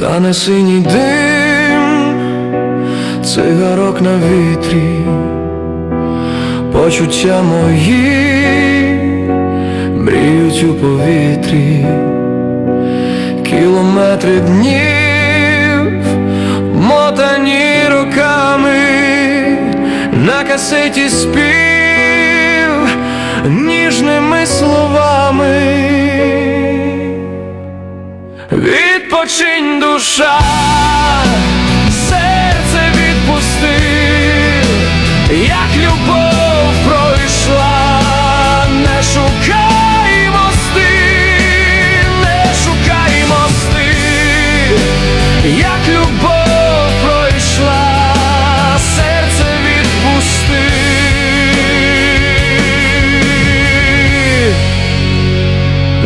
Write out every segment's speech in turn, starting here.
Тане синій дим, цигарок на вітрі, почуття мої мріють у повітрі, кілометри днів, мотані роками, на касеті спів ніжними словами. Відпочинь душа, серце відпусти, як любов пройшла, не шукай мости, не шукай мости, як любов пройшла, серце відпусти.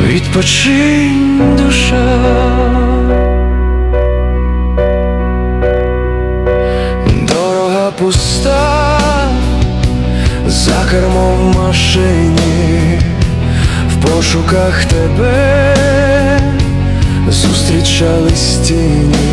Відпочинь за кермом в машині, в пошуках тебе. Зустрічались тіні,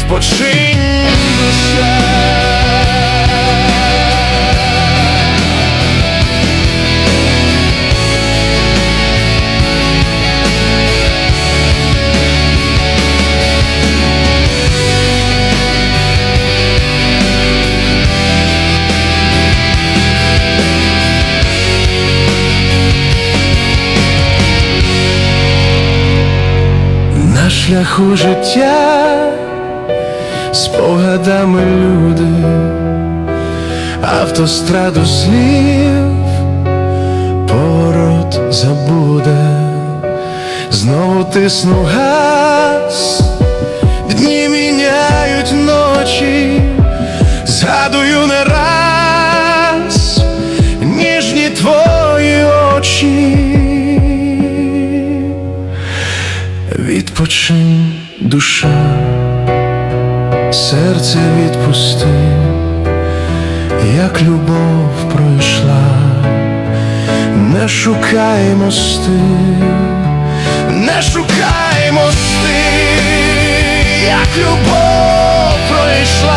Відпочинь душа. На шляху життя спогадами люди, автостраду слів, поворот забуде, знову тисну газ, дні міняють ночі, згадую не раз ніжні твої очі. Відпочинь душа, серце відпусти, як любов пройшла, не шукай мости, не шукай мости, як любов пройшла,